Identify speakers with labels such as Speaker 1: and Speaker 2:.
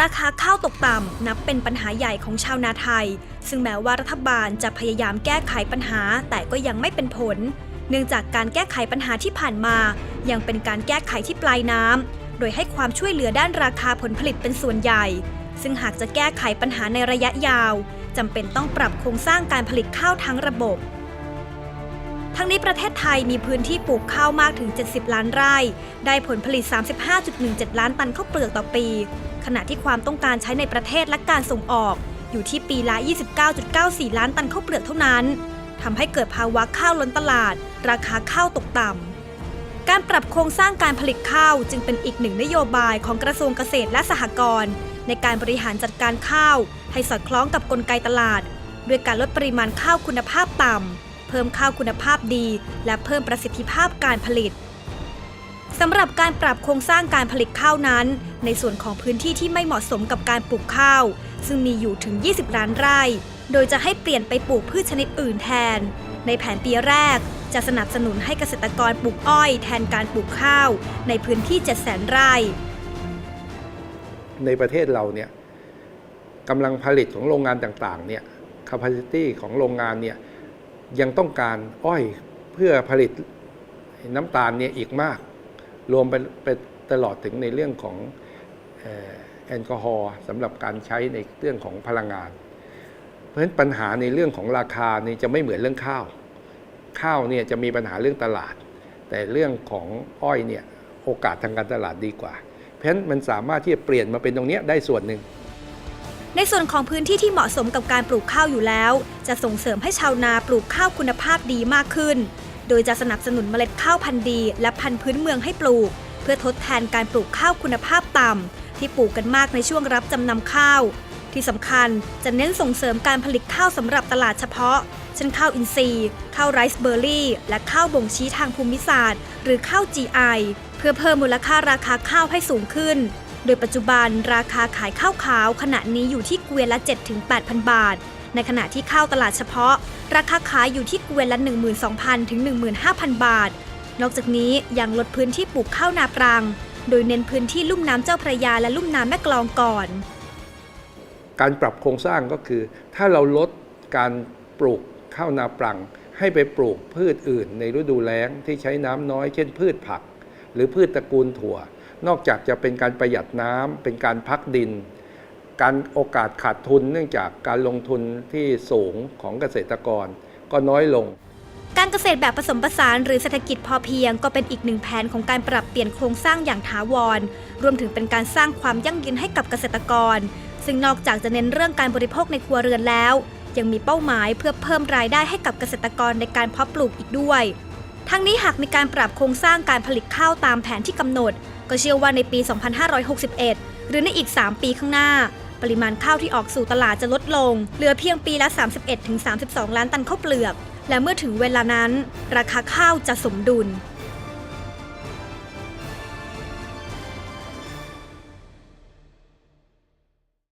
Speaker 1: ราคาข้าวตกต่ำนับเป็นปัญหาใหญ่ของชาวนาไทย ซึ่งแม้ว่ารัฐบาลจะพยายามแก้ไขปัญหาแต่ก็ยังไม่เป็นผล เนื่องจากการแก้ไขปัญหาที่ผ่านมา ยังเป็นการแก้ไขที่ปลายน้ำโดยให้ความช่วยเหลือด้านราคาผลผลิตเป็นส่วนใหญ่ ซึ่งหากจะแก้ไขปัญหาในระยะยาวจำเป็นต้องปรับโครงสร้างการผลิตข้าวทั้งระบบ ทั้งนี้ประเทศไทยมีพื้นที่ปลูกข้าวมากถึง 70 ล้านไร่ ได้ผลผลิต 35.17 ล้านตันข้าวเปลือกต่อปี ขณะที่ความต้องการใช้ในประเทศและการส่งออก อยู่ที่ปีละ 29.94 ล้านตันข้าวเปลือกเท่านั้นทำให้เกิดภาวะข้าวล้นตลาด ราคาข้าวตกต่ำ การปรับโครงสร้างการผลิตข้าวจึงเป็นอีกหนึ่งนโยบายของกระทรวงเกษตรและสหกรณ์ในการบริหารจัดการข้าว ให้สอดคล้องกับกลไกตลาด ด้วยการลดปริมาณข้าวคุณภาพต่ำ เพิ่มข้าวคุณภาพดี และเพิ่มประสิทธิภาพการผลิตสำหรับการปรับโครงสร้างการผลิตข้าวนั้น ในส่วนของพื้นที่ที่ไม่เหมาะสมกับการปลูกข้าว ซึ่งมีอยู่ถึง 20 ล้านไร่ โดยจะให้เปลี่ยนไปปลูกพืชชนิดอื่นแทน ในแผนปีแรกจะสนับสนุนให้เกษตรกรปลูกอ้อยแทนการปลูกข้าวในพื้นที่ 700,000 ไร่
Speaker 2: ในประเทศเราเนี่ยกำลังผลิตของโรงงานต่างๆเนี่ย capacity ของโรงงานเนี่ย ยังต้องการอ้อยเพื่อผลิตน้ำตาลเนี่ยอีกมาก รวมไปไปตลอดถึงในเรื่องของแอลกอฮอล์สำหรับการใช้ในเรื่องของพลังงาน เพราะฉะนั้นปัญหาในเรื่องของราคานี่จะไม่เหมือนเรื่องข้าว ข้าวเนี่ยจะมีปัญหาเรื่องตลาด แต่เรื่องของอ้อยเนี่ยโอกาสทางการตลาดดีกว่า เพราะฉะนั้นมันสามารถที่จะเปลี่ยนมาเป็นตรงนี้ได้ส่วนหนึ่ง
Speaker 1: ในส่วนของพื้นที่ที่เหมาะสมกับการปลูกข้าวอยู่แล้ว จะส่งเสริมให้ชาวนาปลูกข้าวคุณภาพดีมากขึ้น โดยจะสนับสนุนเมล็ดข้าวพันธุ์ดี และพันธุ์พื้นเมืองให้ปลูก เพื่อทดแทนการปลูกข้าวคุณภาพต่ำที่ปลูกกันมากในช่วงรับจำนำข้าว ที่สำคัญจะเน้นส่งเสริมการผลิตข้าวสำหรับตลาดเฉพาะ เช่นข้าวอินทรีย์ข้าวไรซ์เบอร์รี่ และข้าวบ่งชี้ทางภูมิศาสตร์ หรือข้าว GI เพื่อเพิ่มมูลค่าราคาข้าวให้สูงขึ้น โดยปัจจุบันราคาขายข้าวขาวขณะนี้อยู่ที่เกวียนละ 7-8,000 บาท ในขณะที่ข้าวตลาดเฉพาะ ราคาขายอยู่ที่เกวียนละ 12,000 ถึง 15,000 บาท นอกจากนี้ยังลดพื้นที่ปลูกข้าวนาปรัง โดยเน้นพื้นที่ลุ่มน้ำเจ้าพระยาและลุ่มน้ำแม่กลองก่อน
Speaker 2: การปรับโครงสร้างก็คือ ถ้าเราลดการปลูกข้าวนาปรัง ให้ไปปลูกพืชอื่น ในฤดูแล้งที่ใช้น้ำน้อย เช่น พืชผัก หรือพืชตระกูลถั่ว นอกจากจะเป็นการประหยัดน้ำเป็นการพักดิน การโอกาสขาดทุนเนื่องจากการลงทุนที่สูงของเกษตรกรก็น้อยลง
Speaker 1: การเกษตรแบบผสมผสานหรือเศรษฐกิจพอเพียง ก็เป็นอีกหนึ่งแผนของการปรับเปลี่ยนโครงสร้างอย่างถาวร รวมถึงเป็นการสร้างความยั่งยืนให้กับเกษตรกร ซึ่งนอกจากจะเน้นเรื่องการบริโภคในครัวเรือนแล้ว ยังมีเป้าหมายเพื่อเพิ่มรายได้ให้กับเกษตรกรในการเพาะปลูกอีกด้วย ทั้งนี้หากมีการปรับโครงสร้างการผลิตข้าวตามแผนที่กำหนด ก็เชื่อว่าในปี 2561 หรือในอีก 3 ปีข้างหน้า ปริมาณข้าวที่ออกสู่ตลาดจะลดลง เหลือเพียงปีละ 31-32 ล้านตันข้าวเปลือก และเมื่อถึงเวลานั้น ราคาข้าวจะสมดุล